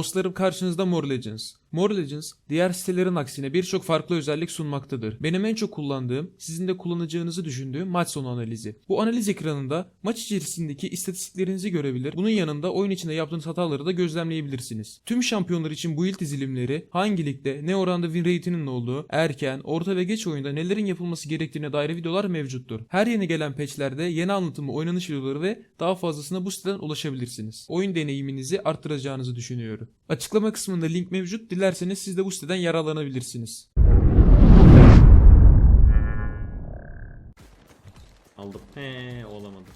Dostlarım karşınızda Mor Legends. Mor Legends, diğer sitelerin aksine birçok farklı özellik sunmaktadır. Benim en çok kullandığım, sizin de kullanacağınızı düşündüğüm maç sonu analizi. Bu analiz ekranında maç içerisindeki istatistiklerinizi görebilir, bunun yanında oyun içinde yaptığınız hataları da gözlemleyebilirsiniz. Tüm şampiyonlar için bu build dizilimleri, hangi ligde, ne oranda win rate'inin olduğu, erken, orta ve geç oyunda nelerin yapılması gerektiğine dair videolar mevcuttur. Her yeni gelen patchlerde yeni anlatımı, oynanış videoları ve daha fazlasına bu siteden ulaşabilirsiniz. Oyun deneyiminizi arttıracağınızı düşünüyorum. Açıklama kısmında link mevcut. Dilerseniz siz de bu siteden yararlanabilirsiniz. Aldım. He olamadı.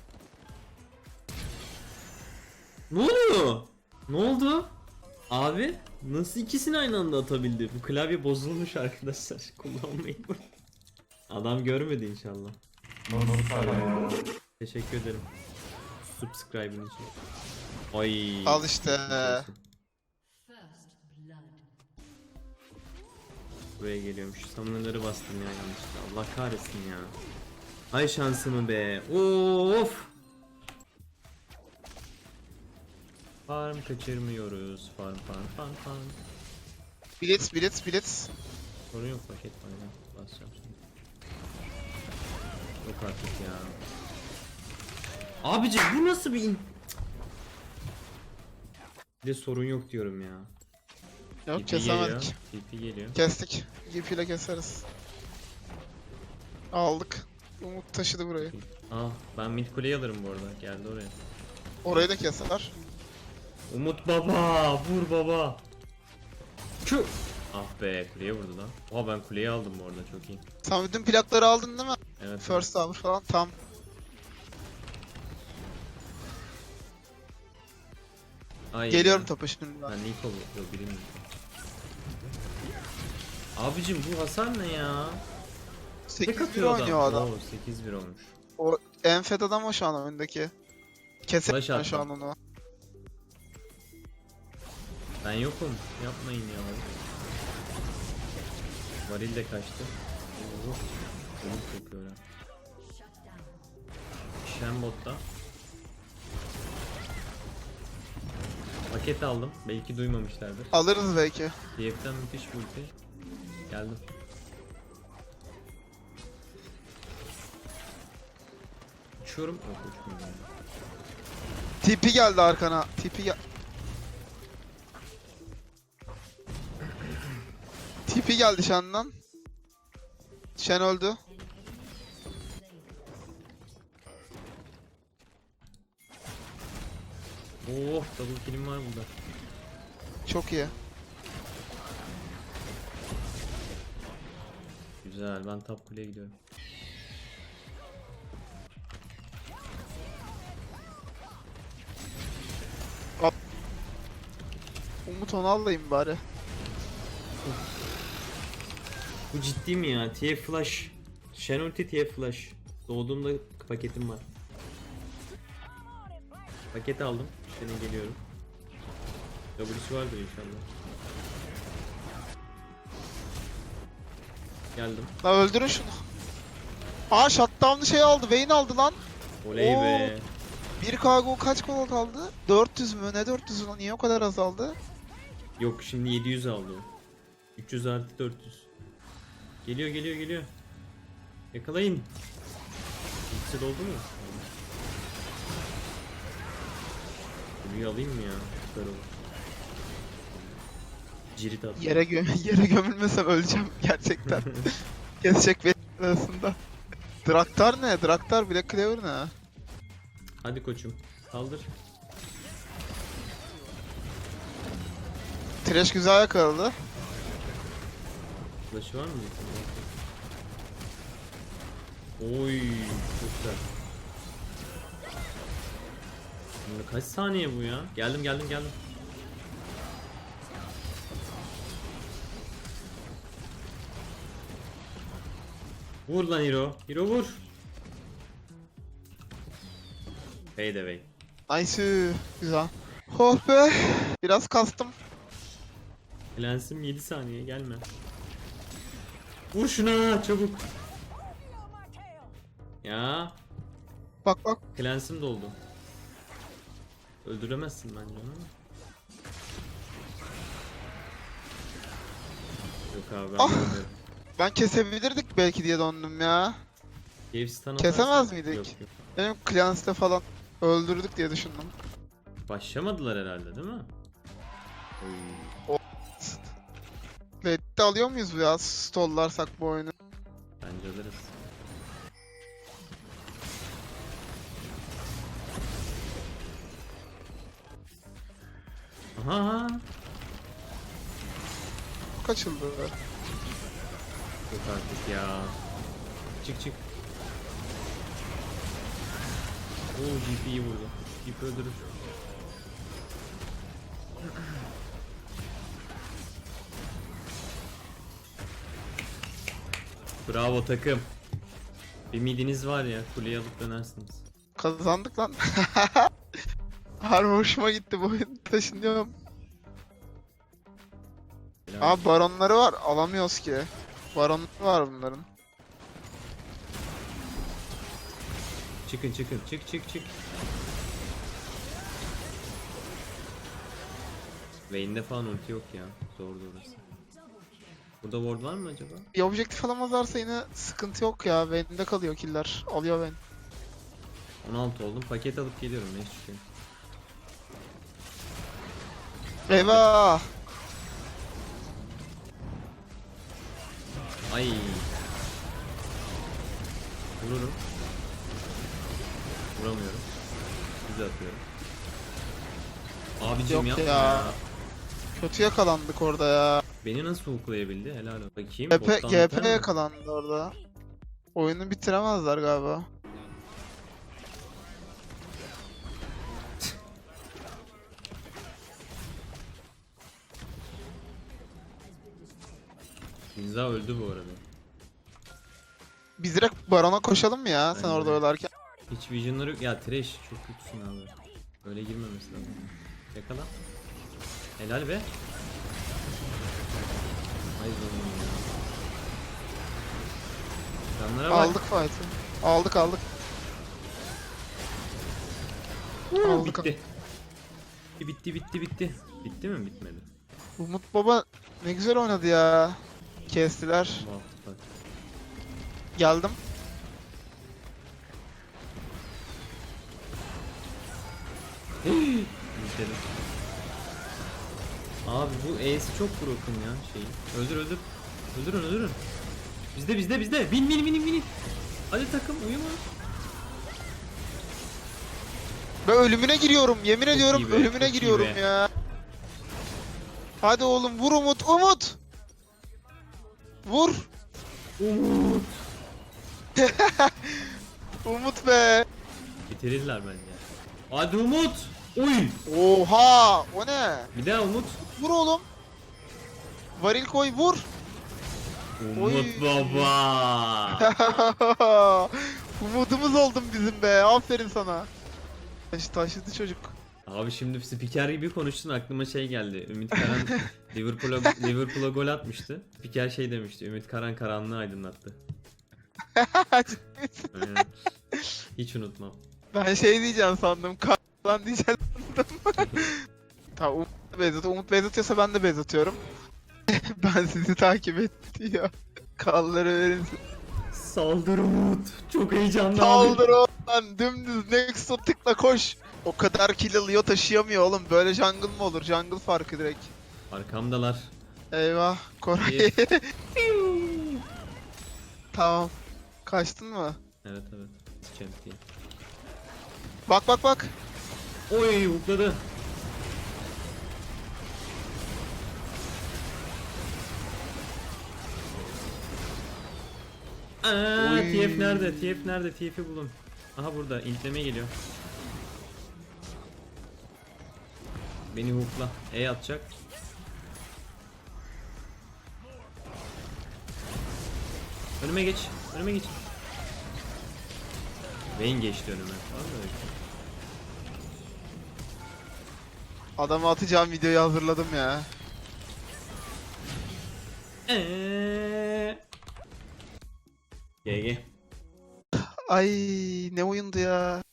Ne oluyor? Ne oldu? Abi nasıl ikisini aynı anda atabildi? Bu klavye bozulmuş arkadaşlar. Kullanmayın. Adam görmedi inşallah. Teşekkür ederim. Subscribe'ın için. Ay. Al işte. Buraya geliyormuş. Summoner'ları bastım ya yanlışlıkla. Allah kahretsin ya. Ay şansımı be. Of. Farm kaçırmıyoruz. Farm farm farm farm. Blitz, blitz, blitz. Sorun yok paket ya. Basacağım şimdi. Yok artık ya. Abici bu nasıl bir in... Bir de sorun yok diyorum ya. Yok TP geliyor. kesemedik. TP geliyor. Kestik. GP ile keseriz. Aldık. Umut taşıdı burayı. Ah ben mid kuleyi alırım bu arada. Geldi oraya. Orayı da keser. Umut baba vur baba. Şu. Ah be kuleye vurdu lan. Oha ben kuleyi aldım bu arada çok iyi. Sen bütün plakları aldın değil mi? Evet. First hour falan. Tam. Ay, Geliyorum topa şimdi ben. Niko bu. Yok bilmiyorum. Abicim bu hasar ne ya? 8 Tek 1 atıyor oynuyor adam. Oo, 8-1 olmuş. O en fed adam o şu an. Keser Flash ben şu an onu. Ben yokum. Yapmayın ya. Varil de kaçtı. Oo. Umut kokuyor ya. Shen botta. Paket aldım. Belki duymamışlardır. Alırız belki. DF'den müthiş bir ulti. Geldim. Uçuyorum. Yok uçmuyorum. TP geldi arkana. TP gel. TP geldi Shen'den. Shen öldü. Oh double kill'im var burada. Çok iyi. Güzel ben top kuleye gidiyorum. Umut onu alayım bari. Bu ciddi mi ya? TF flash. Shen ulti TF flash. Doğduğumda paketim var. Paket aldım. Shen'e geliyorum. W'si vardır inşallah. Geldim. La öldürün şunu. Aa shutdown'lı şey aldı. Vayne aldı lan. Oley Oo. be. 1 cargo kaç kol kaldı? 400 mü? Ne 400 lan? Niye o kadar azaldı? Yok şimdi 700 aldı o. 300 artı 400. Geliyor geliyor geliyor. Yakalayın. İkisi doldu mu? Burayı alayım mı ya? Süper olur. Cirit at. Yere gö yere gömülmesem öleceğim gerçekten. Kesecek beni arasında. Draktar ne? Draktar Black Clover ne? Hadi koçum. Kaldır. Trash güzel yakaladı. Flash'ı var mı? Oy, çok güzel. Kaç saniye bu ya? Geldim geldim geldim. Vur lan Hero. Hero vur. Fade away. Nice. Güzel. Oh be. Biraz kastım. Lensim 7 saniye gelme. Vur şuna çabuk. Ya Bak bak. Cleanse'im doldu. Öldüremezsin bence onu. Yok abi ben Ah! Ben kesebilirdik belki diye döndüm ya. Kesemez miydik? Yok yok. Benim Clans'te falan öldürdük diye düşündüm. Başlamadılar herhalde değil mi? Oy, Late'de alıyor muyuz bu ya? Stollarsak bu oyunu. bence alırız. Aha, Aha. Kaçıldı. Yok artık ya. Çık çık. Oo GP'yi vurdu. GP öldürür. Bravo takım. Bir midiniz var ya kuleyi alıp dönersiniz. Kazandık lan. Harbi hoşuma gitti bu oyun. Taşınıyorum. Aa baronları var. Alamıyoruz ki. Baronları var bunların. Çıkın çıkın çık çık çık. Vayne'de falan ulti yok ya. Zordu orası. Burada ward var mı acaba? Bir objektif alamazlarsa yine sıkıntı yok ya. Vayne'de kalıyor killer. Alıyor Vayne. 16 oldum. Paket alıp geliyorum ne çıkıyor. Eyvah! Ay. Vururum. Vuramıyorum. Düz atıyorum. Abicim Yok yapma ya. ya. Kötü yakalandık orada ya. Beni nasıl hookulayabildi? Helal olsun. Bakayım. GP, bottan GP biter mi? yakalandı orada. Oyunu bitiremezler galiba. Zinza öldü bu arada. Biz direkt Baron'a koşalım mı ya sen Bence orada ölerken? Hiç visionları yok. Ya trash çok kötüsün abi. Öyle girmemesi lazım. Yakala. Helal be. Ay zonum ya. Canlara bak. Aldık fight'ı. Aldık aldık. aldık. Bitti. Bitti bitti bitti. Bitti mi? Bitmedi. Umut Baba ne güzel oynadı ya. Kestiler. Geldim. Abi bu E'si çok broken ya şeyi. Öldür öldür. Öldürün öldürün. Bizde bizde bizde. Bin bin bin bin. Hadi takım uyuma. Ben ölümüne giriyorum. Yemin ediyorum iyi be, ölümüne çok giriyorum be. ya. Hadi oğlum vur Umut. Umut. Vur. Umut. Umut be. Bitirirler bence. Hadi Umut. Oy. Oha. O ne? Bir daha Umut. Vur oğlum. Varil koy vur. Umut Oy. baba. Umudumuz oldun bizim be. Aferin sana. Taş, taşıdı çocuk. Abi şimdi spiker gibi konuştun aklıma şey geldi. Ümit Karan Liverpool'a Liverpool'a gol atmıştı. Spiker şey demişti. Ümit Karan karanlığı aydınlattı. Aynen. Hiç unutmam. ben şey diyeceğim sandım. Lan diyeceğim sandım. tamam Umut Beyzat. Umut Beyzatıyorsa ben de Beyzatıyorum. ben sizi takip ediyor. Kalları verin. Saldır Umut. Çok heyecanlı Saldır oğlan. Dümdüz Nexo tıkla koş. O kadar kill alıyor taşıyamıyor oğlum. Böyle jungle mı olur? Jungle farkı direkt. Arkamdalar. Eyvah. Koray. Tamam. Kaçtın mı? Evet evet. Champ diye. Bak bak bak. Oy hukladı. Aa, Oy. TF nerede? TF nerede? TF'i bulun. Aha burada. intleme geliyor. Beni hookla. E atacak. Önüme geç. Önüme geç. Vayne geçti önüme. Var mı öyle bir şey? Adama atacağım videoyu hazırladım ya. Eee. GG. Ay ne oyundu ya.